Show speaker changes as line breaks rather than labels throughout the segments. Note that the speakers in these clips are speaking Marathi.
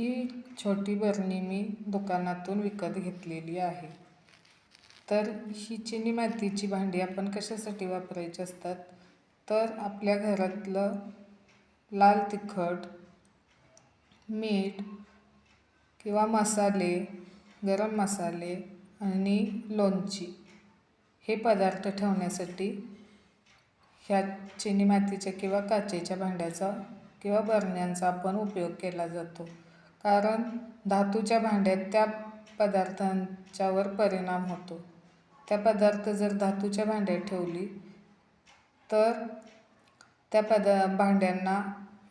ही छोटी बरणी मी दुकानातून विकत घेतलेली आहे. तर ही चिनी मातीची भांडी आपण कशासाठी वापरायची असतात? तर आपल्या घरातलं लाल तिखट मीठ किंवा मसाले गरम मसाले आणि लोणची हे पदार्थ ठेवण्यासाठी ह्या चिनी मातीच्या किंवा काचेच्या भांड्याचा किंवा बरण्यांचा आपण उपयोग केला जातो. कारण धातूच्या भांड्यात त्या पदार्थांच्यावर परिणाम होतो. त्या पदार्थ जर धातूच्या भांड्यात ठेवली तर त्या पदा भांड्यांना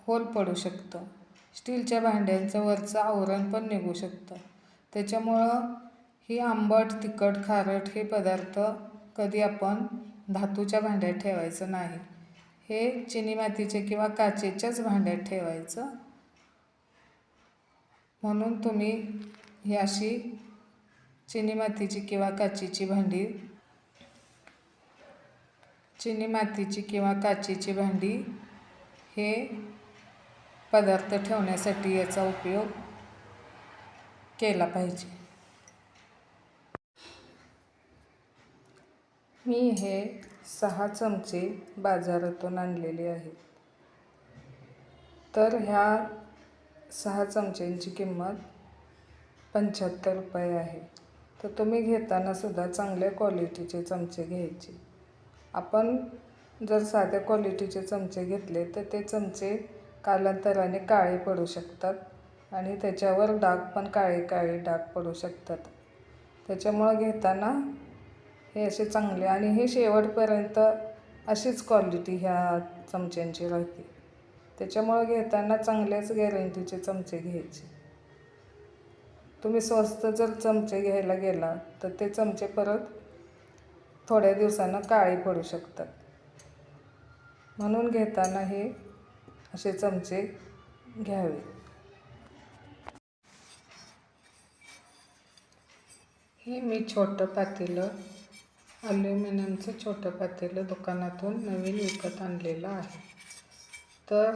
होल पडू शकतं. स्टीलच्या भांड्यांचं वरचं आवरण पण निघू शकतं. त्याच्यामुळं ही आंबट तिखट खारट हे पदार्थ कधी आपण धातूच्या भांड्यात ठेवायचं नाही. हे चिनी मातीचे किंवा काचेच्याच भांड्यात ठेवायचं म्हणून तुम्ही ही अशी चिनी मातीची किंवा काचेची भांडी चिनी मातीची किंवा काचेची भांडी हे पदार्थ ठेवण्यासाठी याचा उपयोग केला पाहिजे. मी हे सहा चमचे बाजारातून आणलेले आहेत. तर ह्या सहा चमच्यांची किंमत पंच्याहत्तर रुपये आहे. तर तुम्ही घेताना सुद्धा चांगल्या क्वालिटीचे चमचे घ्यायचे. आपण जर साध्या क्वालिटीचे चमचे घेतले तर ते चमचे कालांतराने काळे पडू शकतात आणि त्याच्यावर डाग पण काळे काळे डाग पडू शकतात. त्याच्यामुळं घेताना हे असे चांगले आणि हे शेवटपर्यंत अशीच क्वालिटी ह्या चमच्यांची राहते. त्याच्यामुळं घेताना चांगल्याच गॅरंटीचे चमचे घ्यायचे. तुम्ही स्वस्त जर चमचे घ्यायला गेला तर ते चमचे परत थोड्या दिवसानं काळे पडू शकतात. म्हणून घेताना हे असे चमचे घ्यावे. हे मी छोटं पातेलं ॲल्युमिनियमचं छोटं पातेलं दुकानातून नवीन विकत आणलेलं आहे. तर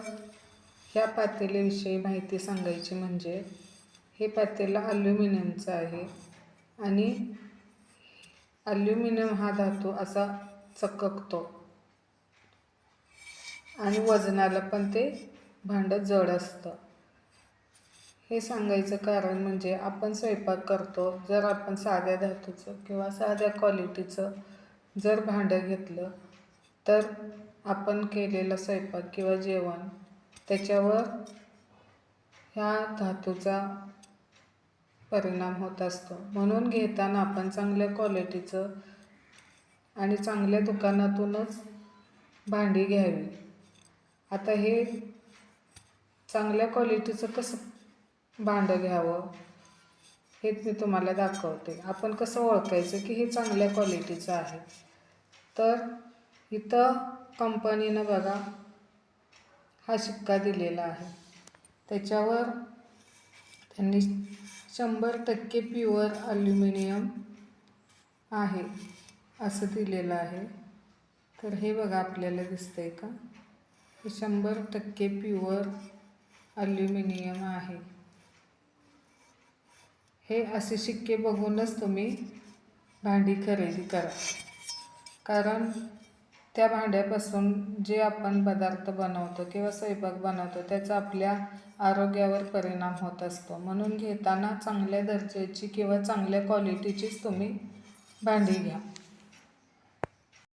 ह्या पातेल्याविषयी माहिती सांगायची म्हणजे हे पातेला ॲल्युमिनियमचं आहे आणि ॲल्युमिनियम हा धातू असा चककतो आणि वजनाला पण ते भांडं जड असतं. हे सांगायचं कारण म्हणजे आपण स्वयंपाक करतो जर आपण साध्या धातूचं किंवा साध्या क्वालिटीचं जर भांडं घेतलं तर आपण केलेला स्वयंपाक किंवा जेवण त्याच्यावर ह्या धातूचा परिणाम होत असतो. म्हणून घेताना आपण चांगल्या क्वालिटीचं आणि चांगल्या दुकानातूनच भांडी घ्यावी. आता हे चांगल्या क्वालिटीचं कसं भांडं घ्यावं हेच मी तुम्हाला दाखवते. आपण कसं ओळखायचं की हे चांगल्या क्वालिटीचं आहे. तर इथं कंपनीनं बघा हा शिक्का दिलेला आहे. त्याच्यावर त्यांनी शंभर टक्के प्युअर अल्युमिनियम आहे असं दिलेलं आहे. तर हे बघा आपल्याला दिसतंय का? हे शंभर टक्के प्युअर अल्युमिनियम आहे. हे असे शिक्के बघूनच तुम्ही भांडी खरेदी करा. कारण त्या भांड्यापासून जे आपण पदार्थ बनवतो किंवा स्वयंपाक बनवतो त्याचा आपल्या आरोग्यावर परिणाम होत असतो. म्हणून घेताना चांगल्या दर्जाची किंवा चांगल्या क्वालिटीचीच तुम्ही भांडी घ्या.